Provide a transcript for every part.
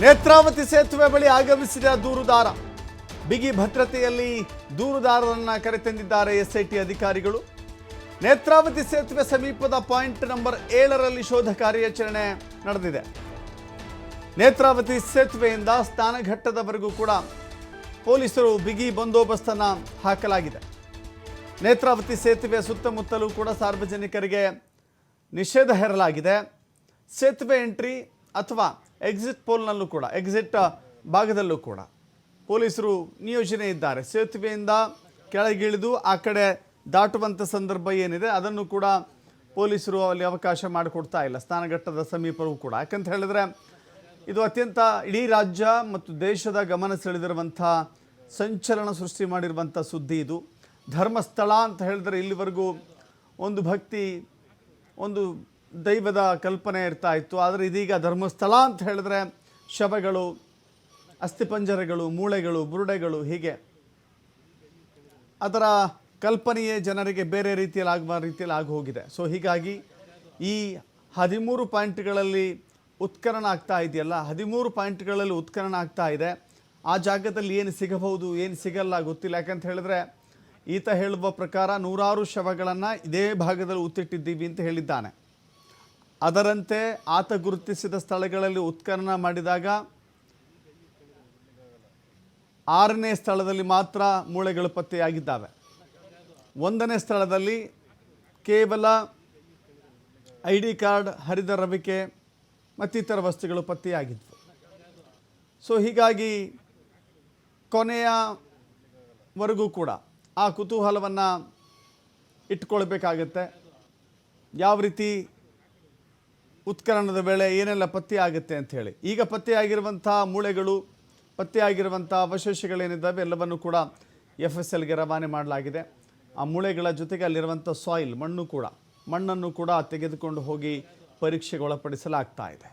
ನೇತ್ರಾವತಿ ಸೇತುವೆ ಬಳಿ ಆಗಮಿಸಿದ ದೂರುದಾರ. ಬಿಗಿ ಭದ್ರತೆಯಲ್ಲಿ ದೂರುದಾರರನ್ನ ಕರೆತಂದಿದ್ದಾರೆ ಎಸ್ಐಟಿ ಅಧಿಕಾರಿಗಳು. ನೇತ್ರಾವತಿ ಸೇತುವೆ ಸಮೀಪದ ಪಾಯಿಂಟ್ ನಂಬರ್ ಏಳರಲ್ಲಿ ಶೋಧ ಕಾರ್ಯಾಚರಣೆ ನಡೆದಿದೆ. ನೇತ್ರಾವತಿ ಸೇತುವೆಯಿಂದ ಸ್ನಾನಘಟ್ಟದವರೆಗೂ ಕೂಡ ಪೊಲೀಸರು ಬಿಗಿ ಬಂದೋಬಸ್ತನ್ನು ಹಾಕಲಾಗಿದೆ. ನೇತ್ರಾವತಿ ಸೇತುವೆ ಸುತ್ತಮುತ್ತಲೂ ಕೂಡ ಸಾರ್ವಜನಿಕರಿಗೆ ನಿಷೇಧ ಹೇರಲಾಗಿದೆ. ಸೇತುವೆ ಎಂಟ್ರಿ ಅಥವಾ ಎಕ್ಸಿಟ್ ಪೋಲ್ನಲ್ಲೂ ಕೂಡ ಎಕ್ಸಿಟ್ ಭಾಗದಲ್ಲೂ ಕೂಡ. ಪೊಲೀಸರು ನಿಯೋಜನೆ ಇದ್ದಾರೆ. ಸೇತುವೆಯಿಂದ ಕೆಳಗಿಳಿದು ಆ ಕಡೆ ದಾಟುವಂಥ ಸಂದರ್ಭ ಏನಿದೆ, ಅದನ್ನು ಕೂಡ ಪೊಲೀಸರು ಅಲ್ಲಿ ಅವಕಾಶ ಮಾಡಿಕೊಡ್ತಾ ಇಲ್ಲ. ಸ್ನಾನಘಟ್ಟದ ಸಮೀಪವೂ ಕೂಡ. ಯಾಕಂತ ಹೇಳಿದ್ರೆ, ಇದು ಅತ್ಯಂತ ಇಡೀ ರಾಜ್ಯ ಮತ್ತು ದೇಶದ ಗಮನ ಸೆಳೆದಿರುವಂಥ ಸಂಚಲನ ಸೃಷ್ಟಿ ಮಾಡಿರುವಂಥ ಸುದ್ದಿ ಇದು. ಧರ್ಮಸ್ಥಳ ಅಂತ ಹೇಳಿದ್ರೆ ಇಲ್ಲಿವರೆಗೂ ಒಂದು ಭಕ್ತಿ, ಒಂದು ದೈವದ ಕಲ್ಪನೆ ಇರ್ತಾ ಇತ್ತು. ಆದರೆ ಇದೀಗ ಧರ್ಮಸ್ಥಳ ಅಂತ ಹೇಳಿದ್ರೆ ಶವಗಳು, ಅಸ್ಥಿಪಂಜರಗಳು, ಮೂಳೆಗಳು, ಬುರುಡೆಗಳು ಹೀಗೆ. ಅದರ ಕಲ್ಪನೆಯೇ ಜನರಿಗೆ ಬೇರೆ ರೀತಿಯಲ್ಲಿ ಆಗುವ ರೀತಿಯಲ್ಲಿ ಆಗಿ ಹೋಗಿದೆ. ಸೊ ಹೀಗಾಗಿ ಈ ಹದಿಮೂರು ಪಾಯಿಂಟ್ಗಳಲ್ಲಿ ಉತ್ಕರಣ ಆಗ್ತಾ ಇದೆಯಲ್ಲ, ಹದಿಮೂರು ಪಾಯಿಂಟ್ಗಳಲ್ಲಿ ಉತ್ಕರಣ ಆಗ್ತಾ ಇದೆ. ಆ ಜಾಗದಲ್ಲಿ ಏನು ಸಿಗಬಹುದು, ಏನು ಸಿಗಲ್ಲ ಗೊತ್ತಿಲ್ಲ. ಯಾಕಂತ ಹೇಳಿದ್ರೆ ಈತ ಹೇಳುವ ಪ್ರಕಾರ ನೂರಾರು ಶವಗಳನ್ನು ಇದೇ ಭಾಗದಲ್ಲಿ ಉತ್ತಿಟ್ಟಿದ್ದೀವಿ ಅಂತ ಹೇಳಿದ್ದಾನೆ. ಅದರಂತೆ ಆತ ಗುರುತಿಸಿದ ಸ್ಥಳಗಳಲ್ಲಿ ಉತ್ಖನನ ಮಾಡಿದಾಗ ಆರನೇ ಸ್ಥಳದಲ್ಲಿ ಮಾತ್ರ ಮೂಳೆಗಳು ಪತ್ತೆಯಾಗಿದ್ದಾವೆ. ಒಂದನೇ ಸ್ಥಳದಲ್ಲಿ ಕೇವಲ ಐ ಡಿ ಕಾರ್ಡ್, ಹರಿದ ರವಿಕೆ ಮತ್ತಿತರ ವಸ್ತುಗಳು ಪತ್ತೆಯಾಗಿದ್ವು. ಸೊ ಹೀಗಾಗಿ ಕೊನೆಯವರೆಗೂ ಕೂಡ ಆ ಕುತೂಹಲವನ್ನು ಇಟ್ಕೊಳ್ಬೇಕಾಗತ್ತೆ. ಯಾವ ರೀತಿ ಉತ್ಖನನದ ವೇಳೆ ಏನೆಲ್ಲ ಪತ್ತೆ ಆಗುತ್ತೆ ಅಂತ ಹೇಳಿ. ಈಗ ಪತ್ತೆಯಾಗಿರುವಂಥ ಮೂಳೆಗಳು ಪತ್ತೆಯಾಗಿರುವಂಥ ಅವಶೇಷಗಳೇನಿದ್ದಾವೆ ಎಲ್ಲವನ್ನು ಕೂಡ ಎಫ್ ಎಸ್ ಎಲ್ಗೆ ರವಾನೆ ಮಾಡಲಾಗಿದೆ. ಆ ಮೂಳೆಗಳ ಜೊತೆಗೆ ಅಲ್ಲಿರುವಂಥ ಸಾಯಿಲ್ ಮಣ್ಣು ಕೂಡ, ಮಣ್ಣನ್ನು ಕೂಡ ತೆಗೆದುಕೊಂಡು ಹೋಗಿ ಪರೀಕ್ಷೆಗೆ ಒಳಪಡಿಸಲಾಗ್ತಾ ಇದೆ.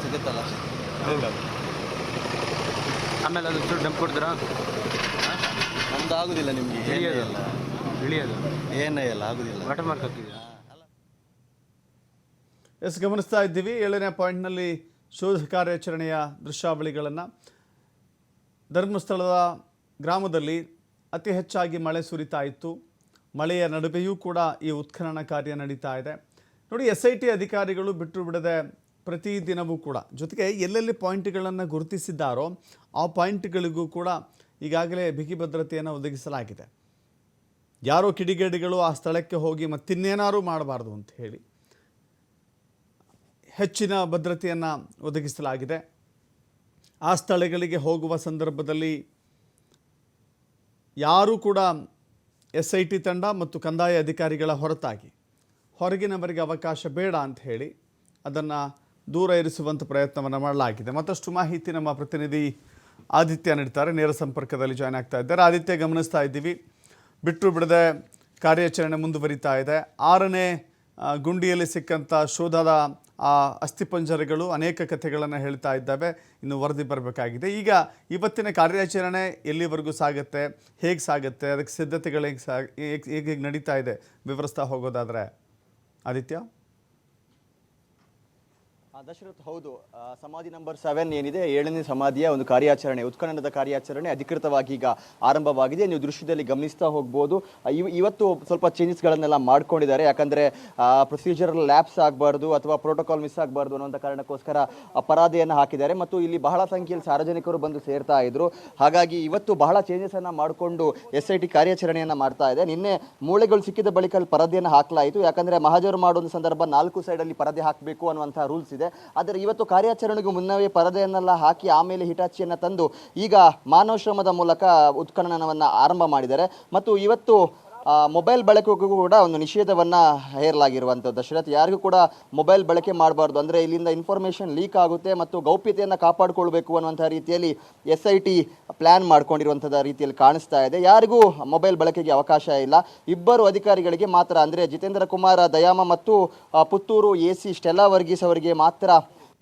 ಸಿಗುತ್ತಲ್ಲ? ಆಮೇಲೆ ಅದು ಚೂರು ಡಂಪ್ ಕೊಡ್ತೀರಾ? ನಮ್ದು ಆಗುದಿಲ್ಲ ನಿಮ್ಗೆ ಇಳಿಯೋದಲ್ಲ ಇಳಿಯೋದು ಏನೇ ಇಲ್ಲ ಆಗುದಿಲ್ಲ. ವಾಟರ್ ಮಾರ್ಕ್ ಎಸ್ ಗಮನಿಸ್ತಾ ಇದ್ದೀವಿ. ಏಳನೇ ಪಾಯಿಂಟ್ನಲ್ಲಿ ಶೋಧ ಕಾರ್ಯಾಚರಣೆಯ ದೃಶ್ಯಾವಳಿಗಳನ್ನು. ಧರ್ಮಸ್ಥಳದ ಗ್ರಾಮದಲ್ಲಿ ಅತಿ ಹೆಚ್ಚಾಗಿ ಮಳೆ ಸುರಿತಾ ಇತ್ತು. ಮಳೆಯ ನಡುವೆಯೂ ಕೂಡ ಈ ಉತ್ಖನನ ಕಾರ್ಯ ನಡೀತಾ ಇದೆ. ನೋಡಿ ಎಸ್ ಐ ಟಿ ಅಧಿಕಾರಿಗಳು ಬಿಟ್ಟು ಬಿಡದೆ ಪ್ರತಿದಿನವೂ ಕೂಡ ಜೊತೆಗೆ ಎಲ್ಲೆಲ್ಲಿ ಪಾಯಿಂಟ್ಗಳನ್ನು ಗುರುತಿಸಿದ್ದಾರೋ ಆ ಪಾಯಿಂಟ್ಗಳಿಗೂ ಕೂಡ ಈಗಾಗಲೇ ಬಿಗಿ ಭದ್ರತೆಯನ್ನು ಒದಗಿಸಲಾಗಿದೆ. ಯಾರೋ ಕಿಡಿಗೇಡಿಗಳು ಆ ಸ್ಥಳಕ್ಕೆ ಹೋಗಿ ಮತ್ತಿನ್ನೇನಾರು ಮಾಡಬಾರ್ದು ಅಂತ ಹೇಳಿ ಹೆಚ್ಚಿನ ಭದ್ರತೆಯನ್ನು ಒದಗಿಸಲಾಗಿದೆ. ಆ ಸ್ಥಳಗಳಿಗೆ ಹೋಗುವ ಸಂದರ್ಭದಲ್ಲಿ ಯಾರೂ ಕೂಡ ಎಸ್ ಐ ಟಿ ತಂಡ ಮತ್ತು ಕಂದಾಯ ಅಧಿಕಾರಿಗಳ ಹೊರತಾಗಿ ಹೊರಗಿನವರಿಗೆ ಅವಕಾಶ ಬೇಡ ಅಂತ ಹೇಳಿ ಅದನ್ನು ದೂರ ಇರಿಸುವಂಥ ಪ್ರಯತ್ನವನ್ನು ಮಾಡಲಾಗಿದೆ. ಮತ್ತಷ್ಟು ಮಾಹಿತಿ ನಮ್ಮ ಪ್ರತಿನಿಧಿ ಆದಿತ್ಯ ನೀಡ್ತಾರೆ. ನೇರ ಸಂಪರ್ಕದಲ್ಲಿ ಜಾಯ್ನ್ ಆಗ್ತಾ ಇದ್ದಾರೆ. ಆದಿತ್ಯ, ಗಮನಿಸ್ತಾ ಇದ್ದೀವಿ. ಬಿಟ್ಟು ಬಿಡದೆ ಕಾರ್ಯಾಚರಣೆ ಮುಂದುವರಿತಾ ಇದೆ. ಆರನೇ ಗುಂಡಿಯಲ್ಲಿ ಸಿಕ್ಕಂಥ ಶೋಧದ ಆ ಅಸ್ಥಿಪಂಜರಗಳು ಅನೇಕ ಕಥೆಗಳನ್ನು ಹೇಳ್ತಾ ಇದ್ದಾವೆ. ಇನ್ನು ವರದಿ ಬರಬೇಕಾಗಿದೆ. ಈಗ ಇವತ್ತಿನ ಕಾರ್ಯಾಚರಣೆ ಎಲ್ಲಿವರೆಗೂ ಸಾಗುತ್ತೆ? ಹೇಗೆ ಸಾಗುತ್ತೆ? ಅದಕ್ಕೆ ಸಿದ್ಧತೆಗಳು ಹೇಗೆ ಸಾ ಹೇಗೆ ಹೇಗೆ ನಡೀತಾ ಇದೆ? ವಿವರಿಸ್ತಾ ಹೋಗೋದಾದರೆ. ಆದಿತ್ಯ? ದಶರಥ್ ಹೌದು. ಸಮಾಧಿ ನಂಬರ್ ಸೆವೆನ್ ಏನಿದೆ? ಏಳನೇ ಸಮಾಧಿಯ ಒಂದು ಕಾರ್ಯಾಚರಣೆ, ಉತ್ಖನನದ ಕಾರ್ಯಾಚರಣೆ ಅಧಿಕೃತವಾಗಿ ಈಗ ಆರಂಭವಾಗಿದೆ. ನೀವು ದೃಶ್ಯದಲ್ಲಿ ಗಮನಿಸ್ತಾ ಹೋಗ್ಬೋದು. ಇವತ್ತು ಸ್ವಲ್ಪ ಚೇಂಜಸ್ಗಳನ್ನೆಲ್ಲ ಮಾಡ್ಕೊಂಡಿದ್ದಾರೆ. ಯಾಕಂದರೆ ಪ್ರೊಸೀಜರ್ ಲ್ಯಾಬ್ಸ್ ಆಗಬಾರ್ದು ಅಥವಾ ಪ್ರೋಟೋಕಾಲ್ ಮಿಸ್ ಆಗಬಾರ್ದು ಅನ್ನೋಂಥ ಕಾರಣಕ್ಕೋಸ್ಕರ ಪರಾದೆಯನ್ನು ಹಾಕಿದ್ದಾರೆ. ಮತ್ತು ಇಲ್ಲಿ ಬಹಳ ಸಂಖ್ಯೆಯಲ್ಲಿ ಸಾರ್ವಜನಿಕರು ಬಂದು ಸೇರ್ತಾ ಇದ್ರು. ಹಾಗಾಗಿ ಇವತ್ತು ಬಹಳ ಚೇಂಜಸನ್ನು ಮಾಡಿಕೊಂಡು ಎಸ್ ಐ ಟಿ ಕಾರ್ಯಾಚರಣೆಯನ್ನು ಮಾಡ್ತಾ ಇದೆ. ನಿನ್ನೆ ಮೂಳೆಗಳು ಸಿಕ್ಕಿದ ಬಳಿಕ ಅಲ್ಲಿ ಪರದೆಯನ್ನು ಹಾಕಲಾಯಿತು. ಯಾಕಂದರೆ ಮಹಾಜರು ಮಾಡುವ ಸಂದರ್ಭ ನಾಲ್ಕು ಸೈಡಲ್ಲಿ ಪರದೆ ಹಾಕಬೇಕು ಅನ್ನುವಂಥ ರೂಲ್ಸ್ ಇದೆ. ಆದರೆ ಇವತ್ತು ಕಾರ್ಯಾಚರಣೆಗೂ ಮುನ್ನವೇ ಪರದೆಯನ್ನೆಲ್ಲ ಹಾಕಿ ಆಮೇಲೆ ಹಿಟಾಚಿಯನ್ನು ತಂದು ಈಗ ಮಾನವ ಶ್ರಮದ ಮೂಲಕ ಉತ್ಖನನವನ್ನು ಆರಂಭ ಮಾಡಿದ್ದಾರೆ. ಮತ್ತು ಇವತ್ತು ಮೊಬೈಲ್ ಬಳಕೆಗೂ ಕೂಡ ಒಂದು ನಿಷೇಧವನ್ನ ಹೇರಲಾಗಿರುವಂತ ದಶರಥ್ ಯಾರಿಗೂ ಕೂಡ ಮೊಬೈಲ್ ಬಳಕೆ ಮಾಡಬಾರ್ದು. ಅಂದ್ರೆ ಇಲ್ಲಿಂದ ಇನ್ಫಾರ್ಮೇಶನ್ ಲೀಕ್ ಆಗುತ್ತೆ ಮತ್ತು ಗೌಪ್ಯತೆಯನ್ನು ಕಾಪಾಡಿಕೊಳ್ಬೇಕು ಅನ್ನುವಂಥ ರೀತಿಯಲ್ಲಿ ಎಸ್ ಐ ಟಿ ಮಾಡ್ಕೊಂಡಿರುವಂಥದ್ದು ರೀತಿಯಲ್ಲಿ ಕಾಣಿಸ್ತಾ ಇದೆ. ಯಾರಿಗೂ ಮೊಬೈಲ್ ಬಳಕೆಗೆ ಅವಕಾಶ ಇಲ್ಲ. ಇಬ್ಬರು ಅಧಿಕಾರಿಗಳಿಗೆ ಮಾತ್ರ, ಅಂದ್ರೆ ಜಿತೇಂದ್ರ ಕುಮಾರ್, ದಯಾಮ ಮತ್ತು Puttur A C Stella Varghese ಅವರಿಗೆ ಮಾತ್ರ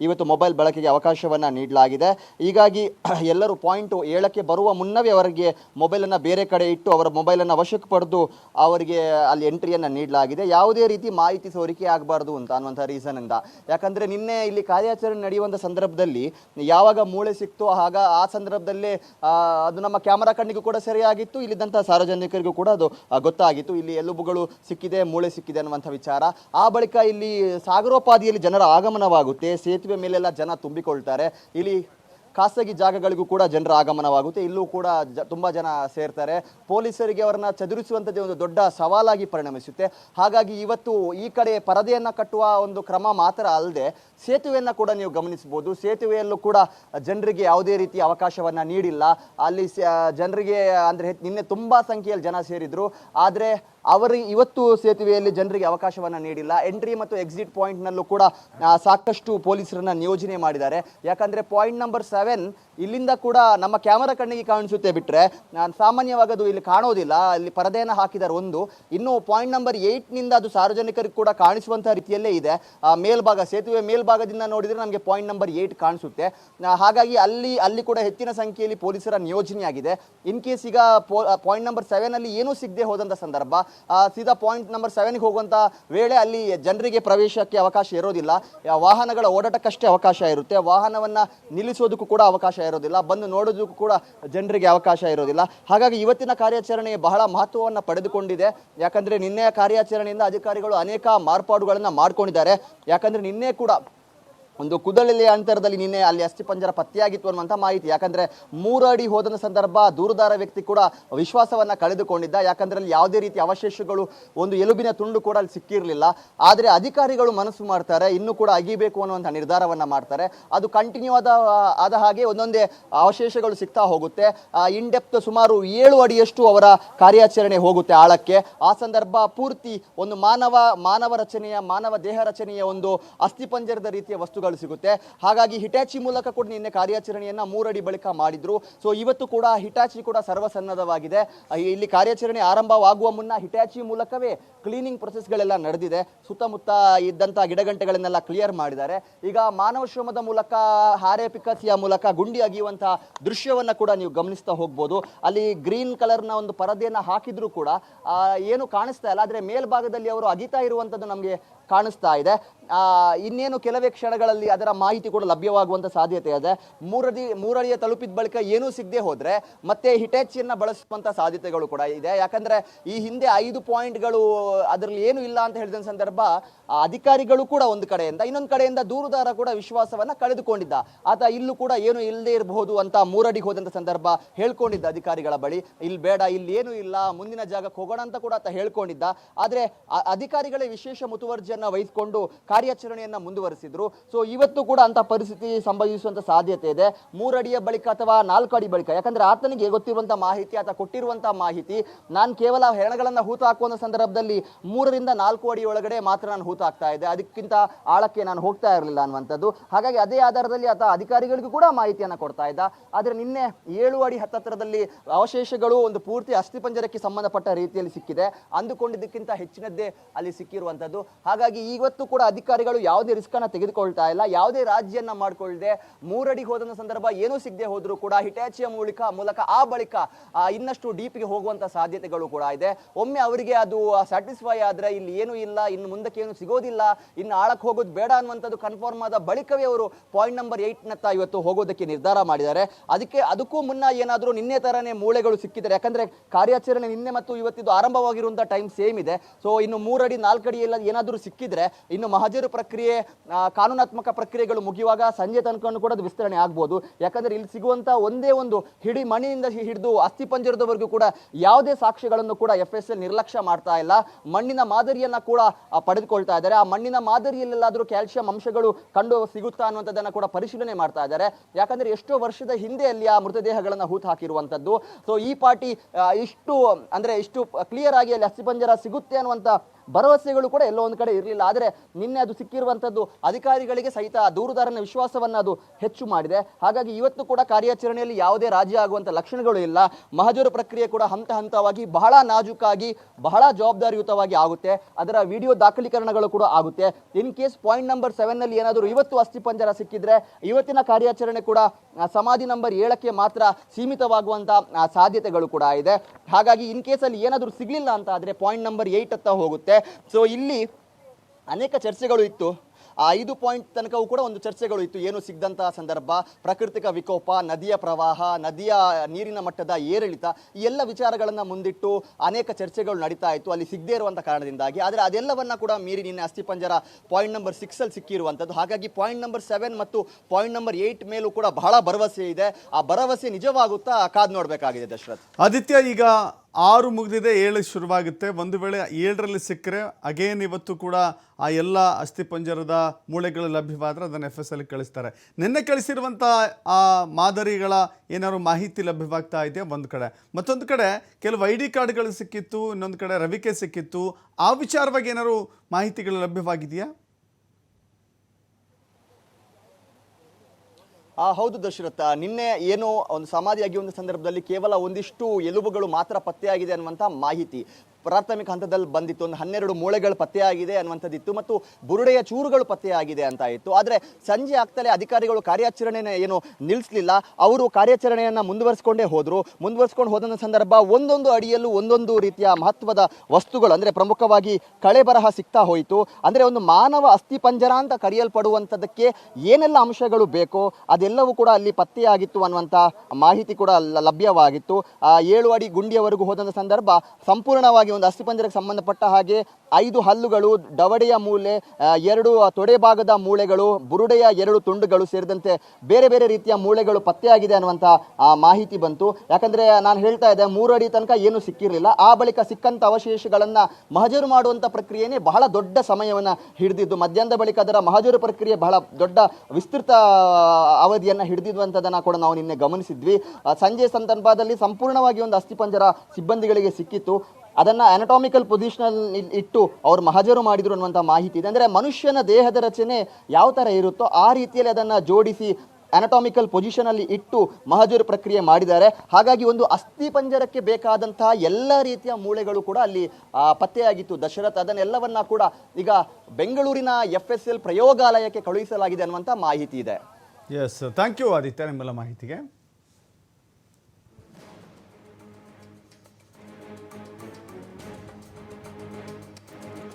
ಇವತ್ತು ಮೊಬೈಲ್ ಬಳಕೆಗೆ ಅವಕಾಶವನ್ನು ನೀಡಲಾಗಿದೆ. ಹೀಗಾಗಿ ಎಲ್ಲರೂ ಪಾಯಿಂಟ್ ಏಳಕ್ಕೆ ಬರುವ ಮುನ್ನವೇ ಅವರಿಗೆ ಮೊಬೈಲನ್ನು ಬೇರೆ ಕಡೆ ಇಟ್ಟು ಅವರ ಮೊಬೈಲನ್ನು ವಶಕ್ಕೆ ಪಡೆದು ಅವರಿಗೆ ಅಲ್ಲಿ ಎಂಟ್ರಿಯನ್ನು ನೀಡಲಾಗಿದೆ. ಯಾವುದೇ ರೀತಿ ಮಾಹಿತಿ ಸೋರಿಕೆ ಆಗಬಾರ್ದು ಅಂತ ಅನ್ನುವಂಥ ರೀಸನಿಂದ ಯಾಕಂದರೆ ನಿನ್ನೆ ಇಲ್ಲಿ ಕಾರ್ಯಾಚರಣೆ ನಡೆಯುವಂಥ ಸಂದರ್ಭದಲ್ಲಿ ಯಾವಾಗ ಮೂಳೆ ಸಿಕ್ತು ಆಗ ಆ ಸಂದರ್ಭದಲ್ಲೇ ಅದು ನಮ್ಮ ಕ್ಯಾಮರಾ ಕಣ್ಣಿಗೂ ಕೂಡ ಸರಿಯಾಗಿತ್ತು ಇಲ್ಲಿದ್ದಂಥ ಸಾರ್ವಜನಿಕರಿಗೂ ಕೂಡ ಅದು ಗೊತ್ತಾಗಿತ್ತು. ಇಲ್ಲಿ ಎಲುಬುಗಳು ಸಿಕ್ಕಿದೆ, ಮೂಳೆ ಸಿಕ್ಕಿದೆ ಅನ್ನುವಂಥ ವಿಚಾರ. ಆ ಬಳಿಕ ಇಲ್ಲಿ ಸಾಗರೋಪಾದಿಯಲ್ಲಿ ಜನರ ಆಗಮನವಾಗುತ್ತೆ, ಸೇತುವೆ ಮೇಲೆಲ್ಲ ಜನ ತುಂಬಿಕೊಳ್ತಾರೆ. ಇಲ್ಲಿ ಖಾಸಗಿ ಜಾಗಗಳಿಗೂ ಕೂಡ ಜನರ ಆಗಮನವಾಗುತ್ತೆ. ಇಲ್ಲೂ ಕೂಡ ತುಂಬಾ ಜನ ಸೇರ್ತಾರೆ. ಪೊಲೀಸರಿಗೆ ಅವರನ್ನ ಚದುರಿಸುವಂಥದ್ದೇ ಒಂದು ದೊಡ್ಡ ಸವಾಲಾಗಿ ಪರಿಣಮಿಸುತ್ತೆ. ಹಾಗಾಗಿ ಇವತ್ತು ಈ ಕಡೆ ಪರದೆಯನ್ನ ಕಟ್ಟುವ ಒಂದು ಕ್ರಮ ಮಾತ್ರ ಅಲ್ಲದೆ ಸೇತುವೆಯನ್ನ ಕೂಡ ನೀವು ಗಮನಿಸಬಹುದು. ಸೇತುವೆಯಲ್ಲೂ ಕೂಡ ಜನರಿಗೆ ಯಾವುದೇ ರೀತಿಯ ಅವಕಾಶವನ್ನ ನೀಡಿಲ್ಲ. ಅಲ್ಲಿ ಜನರಿಗೆ ಅಂದ್ರೆ ನಿನ್ನೆ ತುಂಬಾ ಸಂಖ್ಯೆಯಲ್ಲಿ ಜನ ಸೇರಿದ್ರು. ಆದರೆ ಅವರು, ಇವತ್ತು ಸೇತುವೆಯಲ್ಲಿ ಜನರಿಗೆ ಅವಕಾಶವನ್ನು ನೀಡಿಲ್ಲ. ಎಂಟ್ರಿ ಮತ್ತು ಎಕ್ಸಿಟ್ ಪಾಯಿಂಟ್ನಲ್ಲೂ ಕೂಡ ಸಾಕಷ್ಟು ಪೊಲೀಸರನ್ನ ನಿಯೋಜನೆ ಮಾಡಿದ್ದಾರೆ. ಯಾಕಂದ್ರೆ ಪಾಯಿಂಟ್ ನಂಬರ್ ಸೆವೆನ್ ಇಲ್ಲಿಂದ ಕೂಡ ನಮ್ಮ ಕ್ಯಾಮರಾ ಕಣ್ಣಿಗೆ ಕಾಣಿಸುತ್ತೆ ಬಿಟ್ರೆ ನಾನು ಸಾಮಾನ್ಯವಾಗಿ ಅದು ಇಲ್ಲಿ ಕಾಣೋದಿಲ್ಲ. ಅಲ್ಲಿ ಪರದೆಯನ್ನು ಹಾಕಿದ್ದಾರೆ ಒಂದು. ಇನ್ನು ಪಾಯಿಂಟ್ ನಂಬರ್ ಏಯ್ಟ್ನಿಂದ ಅದು ಸಾರ್ವಜನಿಕರಿಗೆ ಕೂಡ ಕಾಣಿಸುವಂತಹ ರೀತಿಯಲ್ಲೇ ಇದೆ. ಮೇಲ್ಭಾಗ ಸೇತುವೆ ಮೇಲ್ಭಾಗದಿಂದ ನೋಡಿದ್ರೆ ನಮಗೆ ಪಾಯಿಂಟ್ ನಂಬರ್ ಏಯ್ಟ್ ಕಾಣಿಸುತ್ತೆ. ಹಾಗಾಗಿ ಅಲ್ಲಿ ಅಲ್ಲಿ ಕೂಡ ಹೆಚ್ಚಿನ ಸಂಖ್ಯೆಯಲ್ಲಿ ಪೊಲೀಸರ ನಿಯೋಜನೆಯಾಗಿದೆ. ಇನ್ ಕೇಸ್ ಈಗ ಪಾಯಿಂಟ್ ನಂಬರ್ ಸೆವೆನ್ ಅಲ್ಲಿ ಏನೂ ಸಿಗದೆ ಹೋದಂಥ ಸಂದರ್ಭ ಸೀದಾ ಪಾಯಿಂಟ್ ನಂಬರ್ ಸೆವೆನ್ಗೆ ಹೋಗುವಂಥ ವೇಳೆ ಅಲ್ಲಿ ಜನರಿಗೆ ಪ್ರವೇಶಕ್ಕೆ ಅವಕಾಶ ಇರೋದಿಲ್ಲ. ವಾಹನಗಳ ಓಡಾಟಕ್ಕಷ್ಟೇ ಅವಕಾಶ ಇರುತ್ತೆ. ವಾಹನವನ್ನ ನಿಲ್ಲಿಸೋದಕ್ಕೂ ಕೂಡ ಅವಕಾಶ ಇರೋದಿಲ್ಲ. ಬಂದು ನೋಡೋದಕ್ಕೂ ಕೂಡ ಜನರಿಗೆ ಅವಕಾಶ ಇರೋದಿಲ್ಲ. ಹಾಗಾಗಿ ಇವತ್ತಿನ ಕಾರ್ಯಾಚರಣೆ ಬಹಳ ಮಹತ್ವವನ್ನು ಪಡೆದುಕೊಂಡಿದೆ. ಯಾಕಂದರೆ ನಿನ್ನೆಯ ಕಾರ್ಯಾಚರಣೆಯಿಂದ ಅಧಿಕಾರಿಗಳು ಅನೇಕ ಮಾರ್ಪಾಡುಗಳನ್ನು ಮಾಡ್ಕೊಂಡಿದ್ದಾರೆ. ಯಾಕಂದ್ರೆ ನಿನ್ನೆ ಕೂಡ ಒಂದು ಕುದಳಿಯ ಅಂತರದಲ್ಲಿ ನಿನ್ನೆ ಅಲ್ಲಿ ಅಸ್ಥಿಪಂಜರ ಪತ್ತೆಯಾಗಿತ್ತು ಅನ್ನುವಂಥ ಮಾಹಿತಿ. ಯಾಕಂದ್ರೆ ಮೂರು ಅಡಿ ಹೋದ ಸಂದರ್ಭ ದೂರದಾರ ವ್ಯಕ್ತಿ ಕೂಡ ವಿಶ್ವಾಸವನ್ನ ಕಳೆದುಕೊಂಡಿದ್ದ. ಯಾಕಂದ್ರೆ ಅಲ್ಲಿ ಯಾವುದೇ ರೀತಿಯ ಅವಶೇಷಗಳು, ಒಂದು ಎಲುಬಿನ ತುಂಡು ಕೂಡ ಅಲ್ಲಿ ಸಿಕ್ಕಿರಲಿಲ್ಲ. ಆದರೆ ಅಧಿಕಾರಿಗಳು ಮನಸ್ಸು ಮಾಡ್ತಾರೆ, ಇನ್ನೂ ಕೂಡ ಅಗಿಬೇಕು ಅನ್ನುವಂಥ ನಿರ್ಧಾರವನ್ನು ಮಾಡ್ತಾರೆ. ಅದು ಕಂಟಿನ್ಯೂ ಆದ ಆದ ಹಾಗೆ ಒಂದೊಂದೇ ಅವಶೇಷಗಳು ಸಿಗ್ತಾ ಹೋಗುತ್ತೆ. ಇನ್ ಡೆಪ್ತ್ ಸುಮಾರು ಏಳು ಅಡಿಯಷ್ಟು ಅವರ ಕಾರ್ಯಾಚರಣೆ ಹೋಗುತ್ತೆ ಆಳಕ್ಕೆ. ಆ ಸಂದರ್ಭ ಪೂರ್ತಿ ಒಂದು ಮಾನವ ಮಾನವ ರಚನೆಯ, ಮಾನವ ದೇಹ ರಚನೆಯ ಒಂದು ಅಸ್ಥಿಪಂಜರದ ರೀತಿಯ ವಸ್ತುಗಳು ಸಿಗುತ್ತೆ. ಹಾಗಾಗಿ ಹಿಟಾಚಿ ಮೂಲಕ ಕೂಡ ನಿನ್ನೆ ಕಾರ್ಯಾಚರಣೆಯನ್ನು ಮೂರಡಿ ಬಳಿಕ ಮಾಡಿದ್ರು. ಸೊ ಇವತ್ತು ಕೂಡ ಹಿಟಾಚಿ ಕೂಡ ಸರ್ವಸನ್ನದ್ಧವಾಗಿದೆ. ಇಲ್ಲಿ ಕಾರ್ಯಾಚರಣೆ ಆರಂಭವಾಗುವ ಮುನ್ನ ಹಿಟಾಚಿ ಮೂಲಕವೇ ಕ್ಲೀನಿಂಗ್ ಪ್ರೊಸೆಸ್ಗಳೆಲ್ಲ ನಡೆದಿದೆ. ಸುತ್ತಮುತ್ತ ಇದ್ದಂಥ ಗಿಡಗಂಟೆಗಳನ್ನೆಲ್ಲ ಕ್ಲಿಯರ್ ಮಾಡಿದ್ದಾರೆ. ಈಗ ಮಾನವ ಶ್ರಮದ ಮೂಲಕ, ಹಾರೆ ಪಿಕಸಿಯ ಮೂಲಕ ಗುಂಡಿ ಅಗಿಯುವಂತಹ ದೃಶ್ಯವನ್ನ ಕೂಡ ನೀವು ಗಮನಿಸ್ತಾ ಹೋಗ್ಬೋದು. ಅಲ್ಲಿ ಗ್ರೀನ್ ಕಲರ್ನ ಒಂದು ಪರದೆಯನ್ನ ಹಾಕಿದ್ರು ಕೂಡ ಏನು ಕಾಣಿಸ್ತಾ ಇಲ್ಲ. ಆದರೆ ಮೇಲ್ಭಾಗದಲ್ಲಿ ಅವರು ಅಗಿತಾ ಇರುವಂತದ್ದು ನಮಗೆ ಕಾಣಿಸ್ತಾ ಇದೆ. ಇನ್ನೇನು ಕೆಲವೇ ಕ್ಷಣಗಳಲ್ಲಿ ಅದರ ಮಾಹಿತಿ ಕೂಡ ಲಭ್ಯವಾಗುವಂಥ ಸಾಧ್ಯತೆ ಇದೆ. ಮೂರಡಿ ಮೂರಡಿಯ ತಲುಪಿದ ಬಳಿಕ ಏನೂ ಸಿಗದೆ ಹೋದರೆ ಮತ್ತೆ ಹಿಟಾಚಿಯನ್ನ ಬಳಸುವಂಥ ಸಾಧ್ಯತೆಗಳು ಕೂಡ ಇದೆ. ಯಾಕಂದರೆ ಈ ಹಿಂದೆ ಐದು ಪಾಯಿಂಟ್ಗಳು ಅದರಲ್ಲಿ ಏನು ಇಲ್ಲ ಅಂತ ಹೇಳಿದ ಸಂದರ್ಭ ಅಧಿಕಾರಿಗಳು ಕೂಡ ಒಂದು ಕಡೆಯಿಂದ, ಇನ್ನೊಂದು ಕಡೆಯಿಂದ ದೂರುದಾರ ಕೂಡ ವಿಶ್ವಾಸವನ್ನು ಕಳೆದುಕೊಂಡಿದ್ದ. ಆತ ಇಲ್ಲೂ ಕೂಡ ಏನು ಇಲ್ಲದೇ ಇರಬಹುದು ಅಂತ ಮೂರಡಿಗೆ ಹೋದಂಥ ಸಂದರ್ಭ ಹೇಳ್ಕೊಂಡಿದ್ದ ಅಧಿಕಾರಿಗಳ ಬಳಿ. ಇಲ್ಲಿ ಬೇಡ ಇಲ್ಲಿ ಏನೂ ಇಲ್ಲ, ಮುಂದಿನ ಜಾಗಕ್ಕೆ ಹೋಗೋಣ ಅಂತ ಕೂಡ ಆತ ಹೇಳ್ಕೊಂಡಿದ್ದ. ಆದರೆ ಅಧಿಕಾರಿಗಳೇ ವಿಶೇಷ ಮುತುವರ್ಜಿಯನ್ನ ವಹಿಸಿಕೊಂಡು ಕಾರ್ಯಾಚರಣೆಯನ್ನು ಮುಂದುವರಿಸಿದ್ರು. ಸೊ ಇವತ್ತು ಕೂಡ ಅಂತ ಪರಿಸ್ಥಿತಿ ಸಂಭವಿಸುವಂತ ಸಾಧ್ಯತೆ ಇದೆ. ಮೂರಡಿಯ ಬಳಿಕ ಅಥವಾ ನಾಲ್ಕು ಅಡಿ ಬಳಿಕ, ಯಾಕಂದ್ರೆ ಆತನಿಗೆ ಗೊತ್ತಿರುವಂತಹ ಮಾಹಿತಿ ಆತ ಕೊಟ್ಟಿರುವಂತ ಮಾಹಿತಿ, ನಾನು ಕೇವಲ ಹೆರಣಗಳನ್ನು ಹೂತು ಹಾಕುವಂತ ಸಂದರ್ಭದಲ್ಲಿ ಮೂರರಿಂದ ನಾಲ್ಕು ಅಡಿ ಒಳಗಡೆ ಮಾತ್ರ ನಾನು ಹೂತು ಹಾಕ್ತಾ ಇದ್ದೆ. ಅದಕ್ಕಿಂತ ಆಳಕ್ಕೆ ನಾನು ಹೋಗ್ತಾ ಇರಲಿಲ್ಲ ಅನ್ನುವಂಥದ್ದು. ಹಾಗಾಗಿ ಅದೇ ಆಧಾರದಲ್ಲಿ ಆತ ಅಧಿಕಾರಿಗಳಿಗೂ ಕೂಡ ಮಾಹಿತಿಯನ್ನು ಕೊಡ್ತಾ ಇದ್ದ. ಆದ್ರೆ ನಿನ್ನೆ ಏಳು ಅಡಿ ಹತ್ತತ್ರದಲ್ಲಿ ಅವಶೇಷಗಳು ಒಂದು ಪೂರ್ತಿ ಅಸ್ಥಿಪಂಜರಕ್ಕೆ ಸಂಬಂಧಪಟ್ಟ ರೀತಿಯಲ್ಲಿ ಸಿಕ್ಕಿದೆ. ಅಂದುಕೊಂಡಿದ್ದಕ್ಕಿಂತ ಹೆಚ್ಚಿನದ್ದೇ ಅಲ್ಲಿ ಸಿಕ್ಕಿರುವಂಥದ್ದು. ಹಾಗಾಗಿ ಇವತ್ತು ಕೂಡ ಅಧಿಕಾರಿಗಳು ಯಾವುದೇ ರಿಸ್ಕ್ ಅನ್ನ ತೆಗೆದುಕೊಳ್ತಾ ಇಲ್ಲ, ಯಾವುದೇ ರಾಜ್ಯನ್ನ ಮಾಡ್ಕೊಳ್ಳದೆ ಮೂರಡಿಗೆ ಹೋದ ಸಂದರ್ಭ ಏನೂ ಸಿಗದೆ ಹೋದ್ರು ಕೂಡ ಹಿಟಾಚಿಯ ಮೂಲಕ ಮೂಲಕ ಆ ಬಳಿಕ ಇನ್ನಷ್ಟು ಡೀಪ್ಗೆ ಹೋಗುವಂತ ಸಾಧ್ಯತೆಗಳು ಕೂಡ ಇದೆ. ಒಮ್ಮೆ ಅವರಿಗೆ ಅದು ಸ್ಯಾಟಿಸ್ಫೈ ಆದ್ರೆ ಇಲ್ಲಿ ಏನು ಇಲ್ಲ, ಇನ್ನು ಮುಂದಕ್ಕೆ ಏನು ಸಿಗೋದಿಲ್ಲ, ಇನ್ನು ಆಳಕ್ಕೆ ಹೋಗೋದು ಬೇಡ ಅನ್ನುವಂಥದ್ದು ಕನ್ಫರ್ಮ್ ಆದ ಬಳಿಕವೇ ಅವರು ಪಾಯಿಂಟ್ ನಂಬರ್ ನತ್ತ ಇವತ್ತು ಹೋಗೋದಕ್ಕೆ ನಿರ್ಧಾರ ಮಾಡಿದ್ದಾರೆ. ಅದಕ್ಕೆ, ಅದಕ್ಕೂ ಮುನ್ನ ಏನಾದರೂ ನಿನ್ನೆ ತರನೇ ಮೂಳೆಗಳು ಸಿಕ್ಕಿದ್ದಾರೆ ಯಾಕಂದ್ರೆ ಕಾರ್ಯಾಚರಣೆ ನಿನ್ನೆ ಮತ್ತು ಇವತ್ತಿದ್ದು ಆರಂಭವಾಗಿರುವಂಥ ಟೈಮ್ ಸೇಮ್ ಇದೆ. ಸೊ ಇನ್ನು ಮೂರಡಿ, ನಾಲ್ಕಡಿ ಎಲ್ಲ ಏನಾದರೂ ಸಿಕ್ಕಿದ್ರೆ ಇನ್ನು ಮಹಜರು ಪ್ರಕ್ರಿಯೆ ಕಾನೂನಾತ್ಮಕ ಪ್ರಕ್ರಿಯೆಗಳು ಮುಗಿಯುವಾಗ ಸಂಜೆ ತನಕ ಕೂಡ ಅದು ವಿಸ್ತರಣೆ ಆಗ್ಬೋದು. ಯಾಕಂದ್ರೆ ಇಲ್ಲಿ ಸಿಗುವಂತ ಒಂದೇ ಒಂದು ಹಿಡಿ ಮಣ್ಣಿನಿಂದ ಹಿಡಿದು ಅಸ್ಥಿಪಂಜರದವರೆಗೂ ಕೂಡ ಯಾವುದೇ ಸಾಕ್ಷ್ಯಗಳನ್ನು ಕೂಡ ಎಫ್ ಎಸ್ ಎಲ್ ನಿರ್ಲಕ್ಷ್ಯ ಮಾಡ್ತಾ ಇಲ್ಲ. ಮಣ್ಣಿನ ಮಾದರಿಯನ್ನ ಕೂಡ ಪಡೆದುಕೊಳ್ತಾ ಇದ್ದಾರೆ. ಆ ಮಣ್ಣಿನ ಮಾದರಿಯಲ್ಲೆಲ್ಲಾದರೂ ಕ್ಯಾಲ್ಸಿಯಂ ಅಂಶಗಳು ಕಂಡು ಸಿಗುತ್ತಾ ಅನ್ನುವಂಥದ್ದನ್ನು ಕೂಡ ಪರಿಶೀಲನೆ ಮಾಡ್ತಾ ಇದ್ದಾರೆ. ಯಾಕಂದ್ರೆ ಎಷ್ಟೋ ವರ್ಷದ ಹಿಂದೆ ಅಲ್ಲಿ ಆ ಮೃತದೇಹಗಳನ್ನು ಹೂತು ಹಾಕಿರುವಂಥದ್ದು. ಸೊ ಈ ಪಾರ್ಟಿ ಇಷ್ಟು, ಅಂದ್ರೆ ಇಷ್ಟು ಕ್ಲಿಯರ್ ಆಗಿ ಅಲ್ಲಿ ಅಸ್ಥಿಪಂಜರ ಸಿಗುತ್ತೆ ಅನ್ನುವಂತ ಭರವಸೆಗಳು ಕೂಡ ಎಲ್ಲೋ ಒಂದು ಕಡೆ ಇರಲಿಲ್ಲ. ಆದರೆ ನಿನ್ನೆ ಅದು ಸಿಕ್ಕಿರುವಂಥದ್ದು ಅಧಿಕಾರಿಗಳಿಗೆ ಸಹಿತ ದೂರುದಾರನ ವಿಶ್ವಾಸವನ್ನು ಅದು ಹೆಚ್ಚು ಮಾಡಿದೆ. ಹಾಗಾಗಿ ಇವತ್ತು ಕೂಡ ಕಾರ್ಯಾಚರಣೆಯಲ್ಲಿ ಯಾವುದೇ ರಾಜಿ ಆಗುವಂಥ ಲಕ್ಷಣಗಳು ಇಲ್ಲ. ಮಹಜರು ಪ್ರಕ್ರಿಯೆ ಕೂಡ ಹಂತ ಹಂತವಾಗಿ ಬಹಳ ನಾಜೂಕಾಗಿ, ಬಹಳ ಜವಾಬ್ದಾರಿಯುತವಾಗಿ ಆಗುತ್ತೆ. ಅದರ ವಿಡಿಯೋ ದಾಖಲೀಕರಣಗಳು ಕೂಡ ಆಗುತ್ತೆ. ಇನ್ ಕೇಸ್ ಪಾಯಿಂಟ್ ನಂಬರ್ ಸೆವೆನ್ನಲ್ಲಿ ಏನಾದರೂ ಇವತ್ತು ಅಸ್ಥಿಪಂಜರ ಸಿಕ್ಕಿದ್ರೆ ಇವತ್ತಿನ ಕಾರ್ಯಾಚರಣೆ ಕೂಡ ಸಮಾಧಿ ನಂಬರ್ ಏಳಕ್ಕೆ ಮಾತ್ರ ಸೀಮಿತವಾಗುವಂಥ ಸಾಧ್ಯತೆಗಳು ಕೂಡ ಇದೆ. ಹಾಗಾಗಿ ಇನ್ ಕೇಸ್ ಅಲ್ಲಿ ಏನಾದರೂ ಸಿಗ್ಲಿಲ್ಲ ಅಂತ ಆದ್ರೆ ಪಾಯಿಂಟ್ ನಂಬರ್ ಏಯ್ಟ್ ಹತ್ತ ಹೋಗುತ್ತೆ. ಸೊ ಇಲ್ಲಿ ಅನೇಕ ಚರ್ಚೆಗಳು ಇತ್ತು. ಆ ಐದು ಪಾಯಿಂಟ್ ತನಕವೂ ಕೂಡ ಒಂದು ಚರ್ಚೆಗಳು ಇತ್ತು. ಏನು ಸಿಗದಂತಹ ಸಂದರ್ಭ? ಪ್ರಾಕೃತಿಕ ವಿಕೋಪ, ನದಿಯ ಪ್ರವಾಹ, ನದಿಯ ನೀರಿನ ಮಟ್ಟದ ಏರಿಳಿತ, ಈ ಎಲ್ಲ ವಿಚಾರಗಳನ್ನು ಮುಂದಿಟ್ಟು ಅನೇಕ ಚರ್ಚೆಗಳು ನಡೀತಾ ಇತ್ತು. ಅಲ್ಲಿ ಸಿಗದೇ ಇರುವಂಥ ಕಾರಣದಿಂದಾಗಿ. ಆದರೆ ಅದೆಲ್ಲವನ್ನು ಕೂಡ ಮೀರಿ ನಿನ್ನೆ ಅಸ್ಥಿಪಂಜರ ಪಾಯಿಂಟ್ ನಂಬರ್ ಸಿಕ್ಸಲ್ಲಿ ಸಿಕ್ಕಿರುವಂಥದ್ದು ಹಾಗಾಗಿ ಪಾಯಿಂಟ್ ನಂಬರ್ ಸೆವೆನ್ ಮತ್ತು ಪಾಯಿಂಟ್ ನಂಬರ್ ಏಯ್ಟ್ ಮೇಲೂ ಕೂಡ ಬಹಳ ಭರವಸೆ ಇದೆ. ಆ ಭರವಸೆ ನಿಜವಾಗುತ್ತಾ ಕಾದು ನೋಡಬೇಕಾಗಿದೆ ದಶರಥ್. ಆದಿತ್ಯ, ಈಗ ಆರು ಮುಗಿದಿದೆ, ಏಳು ಶುರುವಾಗುತ್ತೆ. ಒಂದು ವೇಳೆ ಏಳರಲ್ಲಿ ಸಿಕ್ಕರೆ, ಅಗೇನ್ ಇವತ್ತು ಕೂಡ ಆ ಎಲ್ಲ ಅಸ್ಥಿಪಂಜರದ ಮೂಳೆಗಳು ಲಭ್ಯವಾದರೆ ಅದನ್ನು ಎಫ್ ಎಸ್ ಎಲ್ ಕಳಿಸ್ತಾರೆ. ನಿನ್ನೆ ಕಳಿಸಿರುವಂಥ ಆ ಮಾದರಿಗಳ ಏನಾದ್ರು ಮಾಹಿತಿ ಲಭ್ಯವಾಗ್ತಾ ಇದೆಯಾ? ಒಂದು ಕಡೆ. ಮತ್ತೊಂದು ಕಡೆ ಕೆಲವು ಐ ಡಿ ಕಾರ್ಡ್ಗಳು ಸಿಕ್ಕಿತ್ತು, ಇನ್ನೊಂದು ಕಡೆ ರವಿಕೆ ಸಿಕ್ಕಿತ್ತು. ಆ ವಿಚಾರವಾಗಿ ಏನಾದ್ರು ಮಾಹಿತಿಗಳು ಲಭ್ಯವಾಗಿದೆಯಾ? ಹೌದು ದಶರಥ, ನಿನ್ನೆ ಏನೋ ಒಂದು ಸಮಾಧಿಯಾಗಿ ಒಂದು ಸಂದರ್ಭದಲ್ಲಿ ಕೇವಲ ಒಂದಿಷ್ಟು ಎಲುಬುಗಳು ಮಾತ್ರ ಪತ್ತೆಯಾಗಿದೆ ಅನ್ನುವಂಥ ಮಾಹಿತಿ. ಪ್ರಾಥಮಿಕ ಹಂತದಲ್ಲಿ ಬಂದಿತ್ತು. ಒಂದು ಹನ್ನೆರಡು ಮೂಳೆಗಳು ಪತ್ತೆಯಾಗಿದೆ ಅನ್ನುವಂಥದ್ದಿತ್ತು ಮತ್ತು ಬುರುಡೆಯ ಚೂರುಗಳು ಪತ್ತೆಯಾಗಿದೆ ಅಂತ ಇತ್ತು. ಆದರೆ ಸಂಜೆ ಆಗ್ತಲೇ ಅಧಿಕಾರಿಗಳು ಕಾರ್ಯಾಚರಣೆಯನ್ನು ಏನು ನಿಲ್ಲಿಸಲಿಲ್ಲ ಅವರು ಕಾರ್ಯಾಚರಣೆಯನ್ನು ಮುಂದುವರಿಸಿಕೊಂಡೇ ಹೋದರು. ಮುಂದುವರಿಸ್ಕೊಂಡು ಹೋದಂಥ ಸಂದರ್ಭ ಒಂದೊಂದು ಅಡಿಯಲ್ಲೂ ಒಂದೊಂದು ರೀತಿಯ ಮಹತ್ವದ ವಸ್ತುಗಳು, ಅಂದರೆ ಪ್ರಮುಖವಾಗಿ ಕಳೆ ಬರಹ ಸಿಗ್ತಾ ಹೋಯಿತು. ಅಂದರೆ ಒಂದು ಮಾನವ ಅಸ್ಥಿಪಂಜರ ಅಂತ ಕರೆಯಲ್ಪಡುವಂಥದ್ದಕ್ಕೆ ಏನೆಲ್ಲ ಅಂಶಗಳು ಬೇಕೋ ಅದೆಲ್ಲವೂ ಕೂಡ ಅಲ್ಲಿ ಪತ್ತೆಯಾಗಿತ್ತು ಅನ್ನುವಂಥ ಮಾಹಿತಿ ಕೂಡ ಲಭ್ಯವಾಗಿತ್ತು. ಏಳು ಅಡಿ ಗುಂಡಿಯವರೆಗೂ ಹೋದಂಥ ಸಂದರ್ಭ ಸಂಪೂರ್ಣವಾಗಿ ಒಂದು ಅಸ್ಥಿಪಂಜರಕ್ಕೆ ಸಂಬಂಧಪಟ್ಟ ಹಾಗೆ ಐದು ಹಲ್ಲುಗಳು ಡವಡೆಯ ಮೂಲೆ ಆ, ಎರಡು ತೊಡೆ ಭಾಗದ ಮೂಳೆಗಳು ಬುರುಡೆಯ ಎರಡು ತುಂಡುಗಳು ಸೇರಿದಂತೆ ಬೇರೆ ಬೇರೆ ರೀತಿಯ ಮೂಳೆಗಳು ಪತ್ತೆಯಾಗಿದೆ ಅನ್ನುವಂಥ ಮಾಹಿತಿ ಬಂತು. ಯಾಕಂದರೆ ನಾನು ಹೇಳ್ತಾ ಇದ್ದೆ ಮೂರು ಅಡಿ ತನಕ ಏನು ಸಿಕ್ಕಿರಲಿಲ್ಲ. ಆ ಬಳಿಕ ಸಿಕ್ಕಂಥ ಅವಶೇಷಗಳನ್ನು ಮಹಜರು ಮಾಡುವಂಥ ಪ್ರಕ್ರಿಯೆನೇ ಬಹಳ ದೊಡ್ಡ ಸಮಯವನ್ನು ಹಿಡಿದಿದ್ದು. ಮಧ್ಯಾಹ್ನದ ಬಳಿಕ ಅದರ ಮಹಜರು ಪ್ರಕ್ರಿಯೆ ಬಹಳ ದೊಡ್ಡ ವಿಸ್ತೃತ ಅವಧಿಯನ್ನು ಹಿಡಿದಿರುವಂಥದ್ದನ್ನ ಕೂಡ ನಾವು ನಿನ್ನೆ ಗಮನಿಸಿದ್ವಿ. ಸಂಜೆ ಸಂದರ್ಭದಲ್ಲಿ ಸಂಪೂರ್ಣವಾಗಿ ಒಂದು ಅಸ್ಥಿಪಂಜರ ಸಿಬ್ಬಂದಿಗಳಿಗೆ ಸಿಕ್ಕಿತ್ತು. ಅದನ್ನ ಅನಟಾಮಿಕಲ್ ಪೊಸಿಷನ್ ಇಟ್ಟು ಅವರು ಮಹಜರು ಮಾಡಿದ್ರು ಅನ್ನುವಂಥ ಮಾಹಿತಿ ಇದೆ. ಅಂದರೆ ಮನುಷ್ಯನ ದೇಹದ ರಚನೆ ಯಾವ ಥರ ಇರುತ್ತೋ ಆ ರೀತಿಯಲ್ಲಿ ಅದನ್ನು ಜೋಡಿಸಿ ಅನಟಾಮಿಕಲ್ ಪೊಸಿಷನಲ್ಲಿ ಇಟ್ಟು ಮಹಜರು ಪ್ರಕ್ರಿಯೆ ಮಾಡಿದ್ದಾರೆ. ಹಾಗಾಗಿ ಒಂದು ಅಸ್ಥಿ ಪಂಜರಕ್ಕೆ ಬೇಕಾದಂತಹ ಎಲ್ಲ ರೀತಿಯ ಮೂಳೆಗಳು ಕೂಡ ಅಲ್ಲಿ ಪತ್ತೆಯಾಗಿತ್ತು. ದಶರಥ ಅದನ್ನೆಲ್ಲವನ್ನ ಕೂಡ ಈಗ ಬೆಂಗಳೂರಿನ ಎಫ್ ಎಸ್ ಎಲ್ ಪ್ರಯೋಗಾಲಯಕ್ಕೆ ಕಳುಹಿಸಲಾಗಿದೆ ಅನ್ನುವಂಥ ಮಾಹಿತಿ ಇದೆ. ಎಸ್ ಥ್ಯಾಂಕ್ ಯು ಆದಿತ್ಯ ನಿಮ್ಮೆಲ್ಲ ಮಾಹಿತಿಗೆ.